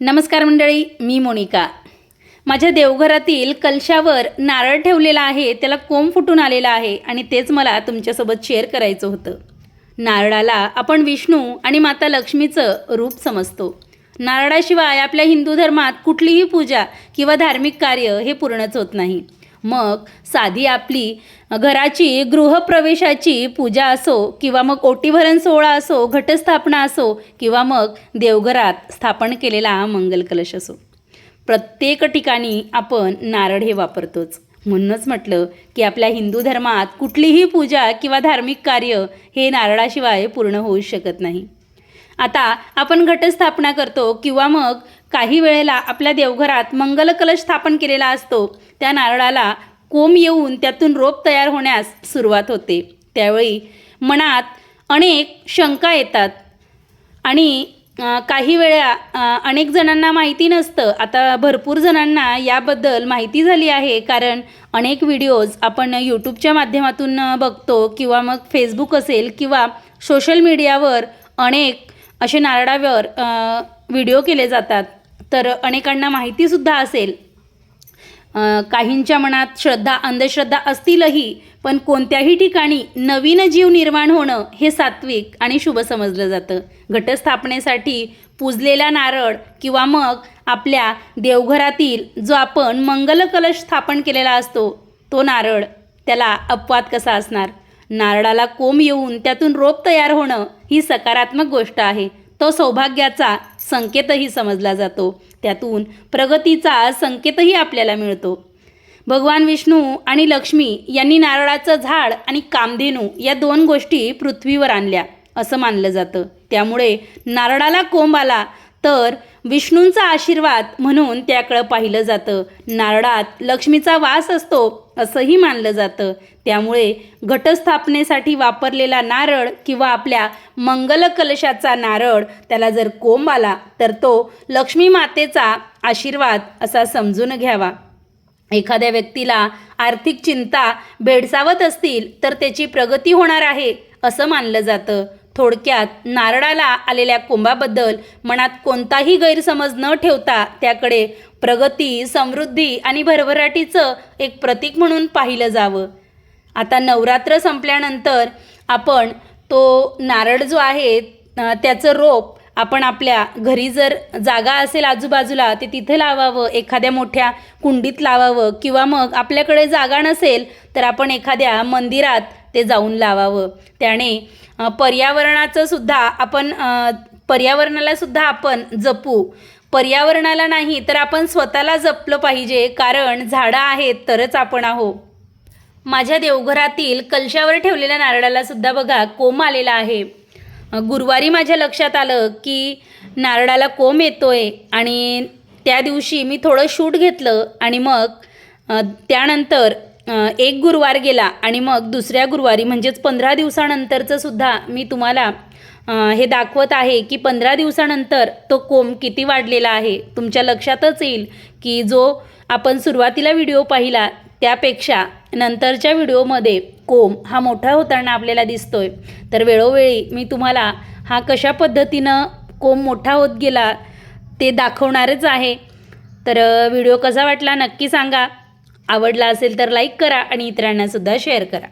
नमस्कार मंडळी मी मोनिका. माझ्या देवघरातील कलशावर नारळ ठेवलेला आहे त्याला कोंब फुटून आलेला आहे आणि तेच मला तुमच्यासोबत शेअर करायचं होतं. नारळाला आपण विष्णू आणि माता लक्ष्मीचं रूप समजतो. नारळाशिवाय आपल्या हिंदू धर्मात कुठलीही पूजा किंवा धार्मिक कार्य हे पूर्णच होत नाही. मग साधी आपली घराची गृहप्रवेशाची पूजा असो किंवा मग ओटीभरण सोहळा असो घटस्थापना असो किंवा मग देवघरात स्थापन केलेला मंगल कलश असो. प्रत्येक ठिकाणी आपण नारळ हे वापरतोच. म्हणूनच म्हटलं की आपल्या हिंदू धर्मात कुठलीही पूजा किंवा धार्मिक कार्य हे नारळाशिवाय पूर्ण होऊ शकत नाही. आता आपण घटस्थापना करतो किंवा मग काही वेळेला आपल्या देवघरात मंगल कलश स्थापन केलेला असतो. त्या नारळाला कोंब येऊन त्यातून रोप तयार होण्यास सुरुवात होते. त्यावेळी मनात अनेक शंका येतात. आणि काही वेळा अनेक जणांना माहिती नसतं. आता भरपूर जणांना याबद्दल माहिती झाली आहे. कारण अनेक व्हिडिओज आपण यूट्यूबच्या माध्यमातून बघतो किंवा मग फेसबुक असेल किंवा सोशल मीडियावर अनेक असे नारळावर व्हिडिओ केले जातात. तर अनेकांना माहितीसुद्धा असेल. काहींच्या मनात श्रद्धा अंधश्रद्धा असतीलही पण कोणत्याही ठिकाणी नवीन जीव निर्माण होणं हे सात्विक आणि शुभ समजलं जातं. घटस्थापनेसाठी पूजलेला नारळ किंवा मग आपल्या देवघरातील जो आपण मंगल कलश स्थापन केलेला असतो तो नारळ त्याला अपवाद कसा असणार? नारळाला कोंब येऊन त्यातून रोप तयार होणं ही सकारात्मक गोष्ट आहे. तो सौभाग्याचा संकेतही समजला जातो. त्यातून प्रगतीचा संकेतही आपल्याला मिळतो. भगवान विष्णू आणि लक्ष्मी यांनी नारळाचं झाड आणि कामधेनू या दोन गोष्टी पृथ्वीवर आणल्या असं मानलं जातं. त्यामुळे नारळाला कोंब आला तर विष्णूंचा आशीर्वाद म्हणून त्याकडं पाहिलं जातं. नारळात लक्ष्मीचा वास असतो असंही मानलं जातं. त्यामुळे घटस्थापनेसाठी वापरलेला नारळ किंवा आपल्या मंगल कलशाचा नारळ त्याला जर कोंब आला तर तो लक्ष्मी मातेचा आशीर्वाद असा समजून घ्यावा. एखाद्या व्यक्तीला आर्थिक चिंता भेडसावत असतील तर त्याची प्रगती होणार आहे असं मानलं जातं. थोडक्यात नारळाला आलेल्या कुंभाबद्दल मनात कोणताही गैरसमज न ठेवता त्याकडे प्रगती समृद्धी आणि भरभराटीचं एक प्रतीक म्हणून पाहिलं जावं. आता नवरात्र संपल्यानंतर आपण तो नारळ जो आहे त्याचं रोप आपण आपल्या घरी जर जागा असेल आजूबाजूला ते तिथे लावावं एखाद्या मोठ्या कुंडीत लावावं किंवा मग आपल्याकडे जागा नसेल तर आपण एखाद्या मंदिरात ते जाऊन लावावं. त्याने पर्यावरणाचं सुद्धा आपण पर्यावरणाला सुद्धा आपण जपू. पर्यावरणाला नाही तर आपण स्वतःला जपलं पाहिजे. कारण झाडं आहेत तरच आपण आहो. माझ्या देवघरातील कलशावर ठेवलेल्या नारळाला सुद्धा बघा कोंब आलेला आहे. गुरुवारी माझ्या लक्षात आलं की नारळाला कोंब येतोय आणि त्या दिवशी मी थोडं शूट घेतलं आणि मग त्यानंतर एक गुरुवार गेला आणि मग दुसऱ्या गुरुवारी म्हणजेच पंधरा दिवसानंतरचं सुद्धा मी तुम्हाला हे दाखवत आहे की पंधरा दिवसानंतर तो कोंब किती वाढलेला आहे. तुमच्या लक्षातच येईल की जो आपण सुरुवातीला व्हिडिओ पाहिला त्यापेक्षा नंतरच्या व्हिडिओमध्ये कोंब हा मोठा होताना आपल्याला दिसतोय. तर वेळोवेळी मी तुम्हाला हा कशा पद्धतीनं कोंब मोठा होत गेला ते दाखवणारच आहे. तर व्हिडिओ कसा वाटला नक्की सांगा. आवडला असेल तर लाईक करा आणि इतरांनासुद्धा शेअर करा.